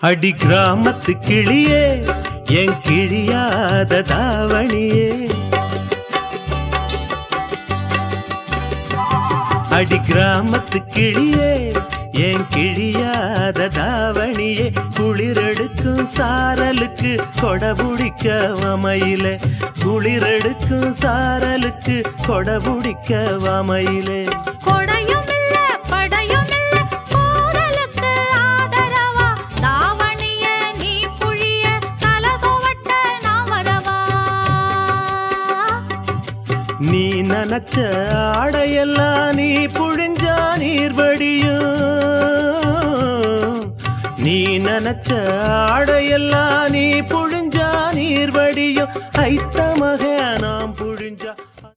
அடி கிராமத்து கிளியே என் கிழியாத தாவணியே. அடி கிராமத்து கிளியே என் கிழியாத தாவணியே. குளிரெடுக்கும் சாரலுக்கு கொடபுடிக்க வமையிலே. குளிரெடுக்கும் சாரலுக்கு கொடபுடிக்க வமையிலே. கொட நீ நினைச்ச ஆடையெல்லாம் நீ புழிஞ்சா நீர் வடியும் நீ நினைச்ச ஆடையெல்லாம் நீ புழிஞ்சா நீர் வடியும் ஐத்த மக நாம் புழிஞ்சா